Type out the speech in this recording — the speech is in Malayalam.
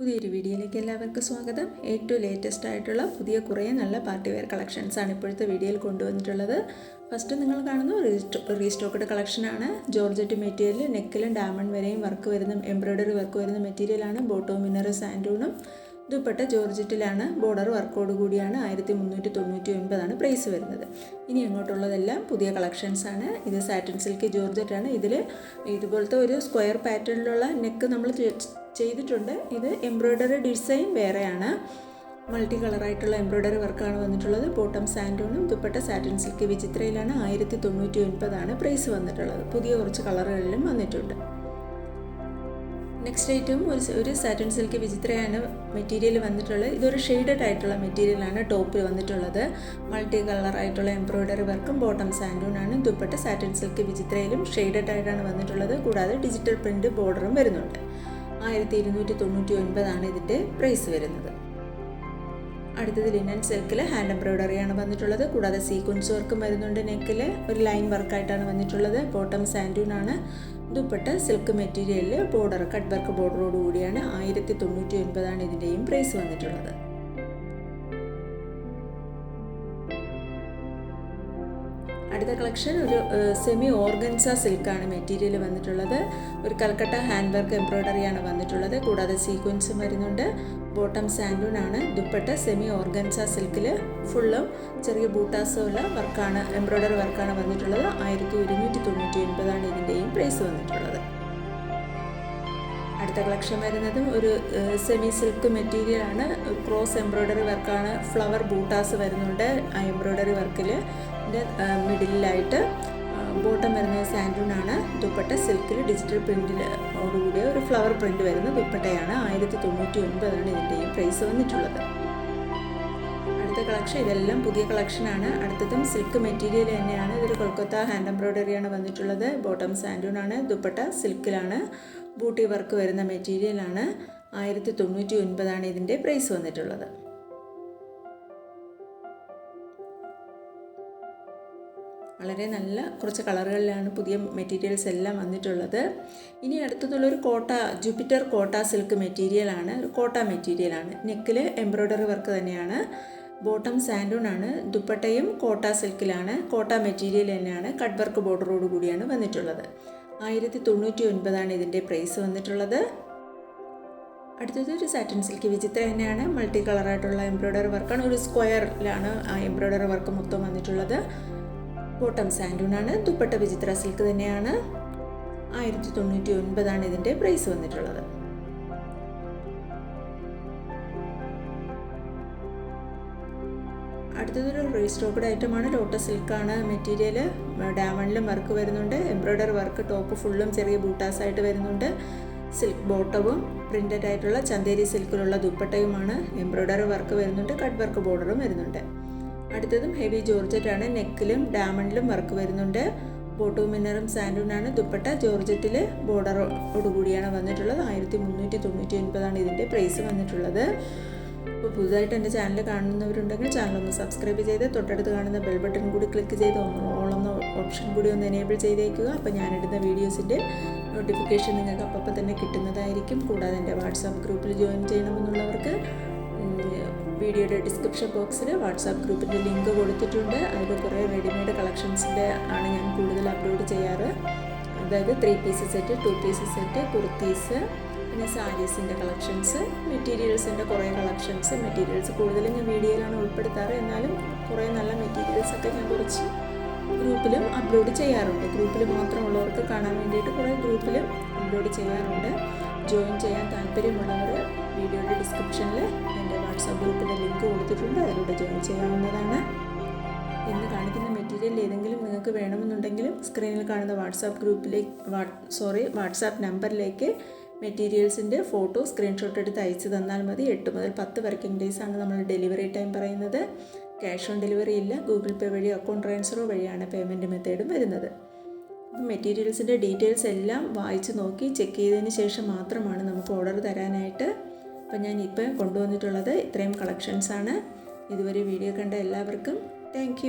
പുതിയൊരു വീഡിയോയിലേക്ക് എല്ലാവർക്കും സ്വാഗതം. ഏറ്റവും ലേറ്റസ്റ്റ് ആയിട്ടുള്ള പുതിയ കുറേ നല്ല പാർട്ടി വെയർ കളക്ഷൻസ് ആണ് ഇപ്പോഴത്തെ വീഡിയോയിൽ കൊണ്ടുവന്നിട്ടുള്ളത്. ഫസ്റ്റ് നിങ്ങൾ കാണുന്ന റീസ്റ്റോ റീസ്റ്റോക്കഡ് കളക്ഷനാണ് ജോർജറ്റ് മെറ്റീരിയൽ നെക്കിലും ഡയമണ്ട് വരെയും വർക്ക് വരുന്ന എംബ്രോയ്ഡറി വർക്ക് വരുന്ന മെറ്റീരിയലാണ് ബോട്ടോ മിനറ് സാൻഡൂണും ദുപ്പട്ട ജോർജറ്റിലാണ് ബോർഡർ വർക്കോട് കൂടിയാണ് ആയിരത്തി മുന്നൂറ്റി തൊണ്ണൂറ്റി ഒൻപതാണ് പ്രൈസ് വരുന്നത്. ഇനി അങ്ങോട്ടുള്ളതെല്ലാം പുതിയ കളക്ഷൻസ് ആണ്. ഇത് സാറ്റിൻ സിൽക്ക് ജോർജറ്റാണ്. ഇതിൽ ഇതുപോലത്തെ ഒരു സ്ക്വയർ പാറ്റേണിലുള്ള നെക്ക് നമ്മൾ ചെയ്തിട്ടുണ്ട്. ഇത് എംബ്രോയ്ഡറി ഡിസൈൻ വേറെയാണ്. മൾട്ടി കളറായിട്ടുള്ള എംബ്രോയ്ഡറി വർക്കാണ് വന്നിട്ടുള്ളത്. ബോട്ടം സാൻഡോണും ദുപ്പട്ട സാറ്റിൻ സിൽക്ക് വിചിത്രയിലാണ് ആയിരത്തി തൊണ്ണൂറ്റി ഒൻപതാണ് പ്രൈസ് വന്നിട്ടുള്ളത്. പുതിയ കുറച്ച് കളറുകളിലും വന്നിട്ടുണ്ട്. നെക്സ്റ്റ് ഐറ്റം ഒരു ഒരു സാറ്റൺ സിൽക്ക് വിചിത്രയാണ് മെറ്റീരിയൽ വന്നിട്ടുള്ളത് ഇതൊരു ഷെയ്ഡഡ് ആയിട്ടുള്ള മെറ്റീരിയലാണ് ടോപ്പിൽ വന്നിട്ടുള്ളത്. മൾട്ടി കളർ ആയിട്ടുള്ള എംബ്രോയ്ഡറി വർക്കും ബോട്ടം സാൻഡൂണാണ് ദുപ്പട്ട സാറ്റൺ സിൽക്ക് വിചിത്രയിലും ഷെയ്ഡഡ് ആയിട്ടാണ് വന്നിട്ടുള്ളത്. കൂടാതെ ഡിജിറ്റൽ പ്രിന്റ് ബോർഡറും വരുന്നുണ്ട്. ആയിരത്തി ഇരുന്നൂറ്റി തൊണ്ണൂറ്റി ഒൻപതാണ് ഇതിന്റെ പ്രൈസ് വരുന്നത്. അടുത്തത് ലിനൻ സിൽക്കിൽ ഹാൻഡ് എംബ്രോയ്ഡറിയാണ് വന്നിട്ടുള്ളത്. കൂടാതെ സീക്വൻസ് വർക്കും വരുന്നുണ്ട് നെക്കിൽ ഒരു ലൈൻ വർക്കായിട്ടാണ് വന്നിട്ടുള്ളത്. ബോട്ടം സാൻഡൂണാണ് ദുപ്പട്ട സിൽക്ക് മെറ്റീരിയലിൽ ബോർഡർ കട്ട് വർക്ക് ബോർഡറോട് കൂടിയാണ് ആയിരത്തി തൊണ്ണൂറ്റി ഒൻപതാണ് ഇതിന്റെയും പ്രൈസ് വന്നിട്ടുള്ളത്. അടുത്ത കളക്ഷൻ ഒരു സെമി ഓർഗൻസ സിൽക്കാണ് മെറ്റീരിയൽ വന്നിട്ടുള്ളത്. ഒരു കൽക്കട്ട ഹാൻഡ് വർക്ക് എംബ്രോയ്ഡറിയാണ് വന്നിട്ടുള്ളത്. കൂടാതെ സീക്വൻസും വരുന്നുണ്ട്. ബോട്ടം സാൻഡൂൺ ആണ്. ദുപ്പട്ട സെമി ഓർഗൻസ സിൽക്കിൽ ഫുള്ളും ചെറിയ ബൂട്ടാസുള്ള വർക്കാണ് എംബ്രോയ്ഡറി വർക്കാണ് വന്നിട്ടുള്ളത്. ആയിരത്തി ഒരുന്നൂറ്റി തൊണ്ണൂറ്റി ഒൻപതാണ് ഇതിന്റെയും പ്രൈസ് വന്നിട്ടുള്ളത്. അടുത്ത കളക്ഷൻ വരുന്നതും ഒരു സെമി സിൽക്ക് മെറ്റീരിയൽ ആണ്. ക്രോസ് എംബ്രോയ്ഡറി വർക്കാണ് ഫ്ലവർ ബൂട്ടാസ് വരുന്നുണ്ട്. ആ എംബ്രോയ്ഡറി വർക്കിൽ മിഡിലായിട്ട് ബോട്ടം വരുന്നത് സാൻഡൂണാണ് ദുപ്പട്ട സിൽക്കിൽ ഡിജിറ്റൽ പ്രിന്റിലോടുകൂടിയ ഒരു ഫ്ലവർ പ്രിന്റ് വരുന്ന ദുപ്പട്ടയാണ്. ആയിരത്തി തൊണ്ണൂറ്റി ഒൻപതാണ് ഇതിന്റെയും പ്രൈസ് വന്നിട്ടുള്ളത്. അടുത്ത കളക്ഷൻ ഇതെല്ലാം പുതിയ കളക്ഷനാണ്. അടുത്തതും സിൽക്ക് മെറ്റീരിയൽ തന്നെയാണ്. ഇതൊരു കൊൽക്കത്ത ഹാൻഡ് എംബ്രോയ്ഡറിയാണ് വന്നിട്ടുള്ളത്. ബോട്ടം സാൻഡൂണാണ് ദുപ്പട്ട സിൽക്കിലാണ്. ബൂട്ടി വർക്ക് വരുന്ന മെറ്റീരിയലാണ്. ആയിരത്തി തൊണ്ണൂറ്റി ഒൻപതാണ് ഇതിന്റെ പ്രൈസ് വന്നിട്ടുള്ളത്. വളരെ നല്ല കുറച്ച് കളറുകളിലാണ് പുതിയ മെറ്റീരിയൽസ് എല്ലാം വന്നിട്ടുള്ളത്. ഇനി അടുത്തതുള്ളൊരു കോട്ട ജൂപ്പിറ്റർ കോട്ട സിൽക്ക് മെറ്റീരിയലാണ് ഒരു കോട്ട മെറ്റീരിയലാണ് നെക്കിൽ എംബ്രോയ്ഡറി വർക്ക് തന്നെയാണ്. ബോട്ടം സാൻഡൂൺ ആണ്. ദുപ്പട്ടയും കോട്ട സിൽക്കിലാണ് കോട്ട മെറ്റീരിയൽ തന്നെയാണ്. കട്ട് വർക്ക് ബോർഡറോട് കൂടിയാണ് വന്നിട്ടുള്ളത്. ആയിരത്തി തൊണ്ണൂറ്റി ഒൻപതാണ് ഇതിന്റെ പ്രൈസ് വന്നിട്ടുള്ളത്. അടുത്തത് ഒരു സാറ്റിൻ സിൽക്ക് വിചിത്ര തന്നെയാണ്. മൾട്ടി കളറായിട്ടുള്ള എംബ്രോയ്ഡറി വർക്കാണ് ഒരു സ്ക്വയറിലാണ് ആ എംബ്രോയ്ഡറി വർക്ക് മൊത്തം വന്നിട്ടുള്ളത്. ബോട്ടം സാൻഡൂണാണ് ദുപ്പട്ട വിചിത്ര സിൽക്ക് തന്നെയാണ്. ആയിരത്തി തൊണ്ണൂറ്റി ഒൻപതാണ് ഇതിന്റെ പ്രൈസ് വന്നിട്ടുള്ളത്. അടുത്തതൊരു റീസ്റ്റോക്കഡ് ഐറ്റമാണ്. ലോട്ടസ് സിൽക്കാണ് മെറ്റീരിയൽ. ഡാമണിലും വർക്ക് വരുന്നുണ്ട്. എംബ്രോയ്ഡറി വർക്ക് ടോപ്പ് ഫുള്ളും ചെറിയ ബൂട്ടാസ് ആയിട്ട് വരുന്നുണ്ട്. സിൽക്ക് ബോട്ടവും പ്രിന്റഡ് ആയിട്ടുള്ള ചന്തേരി സിൽക്കിലുള്ള ദുപ്പട്ടയുമാണ്. എംബ്രോയ്ഡറി വർക്ക് വരുന്നുണ്ട്. കട്ട് വർക്ക് ബോർഡറും വരുന്നുണ്ട്. അടുത്തതും ഹെവി ജോർജറ്റാണ്. നെക്കിലും ഡയമണ്ടിലും വർക്ക് വരുന്നുണ്ട്. ബോട്ടു മിന്നറും സാൻഡൂണാണ് ദുപ്പട്ട ജോർജറ്റിൽ ബോർഡറോടുകൂടിയാണ് വന്നിട്ടുള്ളത് ആയിരത്തി മുന്നൂറ്റി തൊണ്ണൂറ്റി ഒൻപതാണ് ഇതിന്റെ പ്രൈസ് വന്നിട്ടുള്ളത്. അപ്പോൾ പുതുതായിട്ട് എന്റെ ചാനൽ കാണുന്നവരുണ്ടെങ്കിൽ ചാനൽ ഒന്ന് സബ്സ്ക്രൈബ് ചെയ്ത് തൊട്ടടുത്ത് കാണുന്ന ബെൽ ബട്ടൺ കൂടി ക്ലിക്ക് ചെയ്ത് ഓളെന്ന ഓപ്ഷൻ കൂടി ഒന്ന് എനേബിൾ ചെയ്തേക്കുക. അപ്പോൾ ഞാനിടുന്ന വീഡിയോസിന്റെ നോട്ടിഫിക്കേഷൻ നിങ്ങൾക്ക് അപ്പം തന്നെ കിട്ടുന്നതായിരിക്കും. കൂടാതെ എന്റെ വാട്സാപ്പ് ഗ്രൂപ്പിൽ ജോയിൻ ചെയ്യണമെന്നുള്ളവർക്ക് വീഡിയോയുടെ ഡിസ്ക്രിപ്ഷൻ ബോക്സിൽ വാട്സാപ്പ് ഗ്രൂപ്പിന്റെ ലിങ്ക് കൊടുത്തിട്ടുണ്ട്. അതിൽ കുറേ റെഡിമെയ്ഡ് കളക്ഷൻസിന്റെ ആണ് ഞാൻ കൂടുതൽ അപ്ലോഡ് ചെയ്യാറ്. അതായത് three piece set two piece set kurtis പിന്നെ സാരീസിന്റെ കളക്ഷൻസ് മെറ്റീരിയൽസിന്റെ കുറേ കളക്ഷൻസ് മെറ്റീരിയൽസ് കൂടുതലും ഞാൻ വീഡിയോയിലാണ് ഉൾപ്പെടുത്താറ്. എന്നാലും കുറേ നല്ല മെറ്റീരിയൽസ് ഒക്കെ ഞാൻ കുറച്ച് ഗ്രൂപ്പിലും അപ്ലോഡ് ചെയ്യാറുണ്ട്. ഗ്രൂപ്പിൽ മാത്രമുള്ളവർക്ക് കാണാൻ വേണ്ടിയിട്ട് കുറേ ഗ്രൂപ്പിലും അപ്ലോഡ് ചെയ്യാറുണ്ട്. ജോയിൻ ചെയ്യാൻ താല്പര്യമുള്ളവർ വീഡിയോയുടെ ഡിസ്ക്രിപ്ഷനിൽ എന്റെ വാട്സാപ്പ് ഗ്രൂപ്പിന്റെ ലിങ്ക് കൊടുത്തിട്ടുണ്ട്. അതിലൂടെ ജോയിൻ ചെയ്യാവുന്നതാണ്. ഇന്ന് കാണിക്കുന്ന മെറ്റീരിയൽ ഏതെങ്കിലും നിങ്ങൾക്ക് വേണമെന്നുണ്ടെങ്കിലും സ്ക്രീനിൽ കാണുന്ന വാട്സാപ്പ് ഗ്രൂപ്പിലേക്ക് സോറി വാട്സാപ്പ് നമ്പറിലേക്ക് മെറ്റീരിയൽസിന്റെ ഫോട്ടോ സ്ക്രീൻഷോട്ട് എടുത്ത് അയച്ചു തന്നാൽ മതി. എട്ട് മുതൽ പത്ത് വർക്കിംഗ് ഡേയ്സ് ആണ് നമ്മൾ ഡെലിവറി ടൈം പറയുന്നത്. ക്യാഷ് ഓൺ ഡെലിവറി ഇല്ല. ഗൂഗിൾ പേ വഴി അക്കൗണ്ട് ട്രാൻസ്ഫറോ വഴിയാണ് പേയ്മെന്റ് മെത്തേഡും വരുന്നത്. മെറ്റീരിയൽസിന്റെ ഡീറ്റെയിൽസ് എല്ലാം വായിച്ച് നോക്കി ചെക്ക് ചെയ്തതിന് ശേഷം മാത്രമാണ് നമുക്ക് ഓർഡർ തരാനായിട്ട് അപ്പോൾ ഞാൻ ഇപ്പോൾ കൊണ്ടുവന്നിട്ടുള്ളത് ഇത്രയും കളക്ഷൻസാണ് ഇതുവരെ വീഡിയോ കണ്ട എല്ലാവർക്കും താങ്ക്